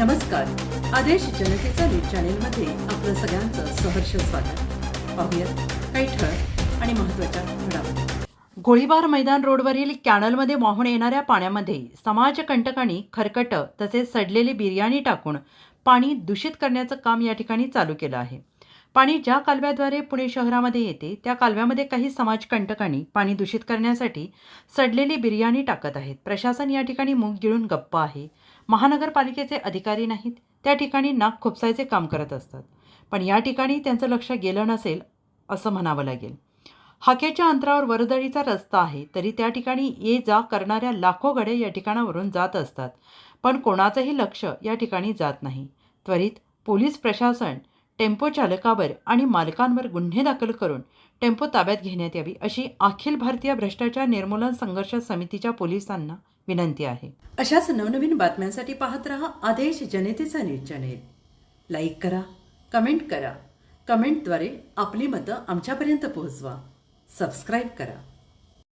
नमस्कार. आदेश जनतेचा न्यूज चॅनेलमध्ये आपलं सगळ्यांचं सहर्ष स्वागत. पाहूयात काही ठळक आणि महत्त्वाच्या घडामोडी. गोळीबार मैदान रोडवरील कॅनलमध्ये वाहून येणाऱ्या पाण्यामध्ये समाजकंटकांनी खरकटं तसेच सडलेली बिर्याणी टाकून पाणी दूषित करण्याचं काम या ठिकाणी चालू केलं आहे. पाणी ज्या कालव्याद्वारे पुणे शहरामध्ये येते त्या कालव्यामध्ये काही समाजकंटकांनी पाणी दूषित करण्यासाठी सडलेली बिर्याणी टाकत आहेत. प्रशासन या ठिकाणी मूग गिळून गप्प आहे. महानगरपालिकेचे अधिकारी नाहीत. त्या ठिकाणी नाक खुपसायचे काम करत असतात. पण या ठिकाणी त्यांचं लक्ष गेलं नसेल असं म्हणावं लागेल. हाकेच्या अंतरावर वरदळीचा रस्ता आहे तरी त्या ठिकाणी ये जा करणाऱ्या लाखो गडे या ठिकाणावरून जात असतात. पण कोणाचंही लक्ष या ठिकाणी जात नाही. त्वरित पोलीस प्रशासन टेम्पो चालकावर आणि मालकांवर गुन्हे दाखल करून टेम्पो ताब्यात घेण्यात यावी अशी अखिल भारतीय भ्रष्टाचार निर्मूलन संघर्ष समितीच्या पोलिसांना विनंती आहे. अशाच नवनवीन बातम्यांसाठी पाहत रहा आदेश जनतेचा न्यूज चॅनेल. लाईक करा कमेंट करा. कमेंटद्वारे आपली मतं आमच्यापर्यंत पोहोचवा. सबस्क्राईब करा.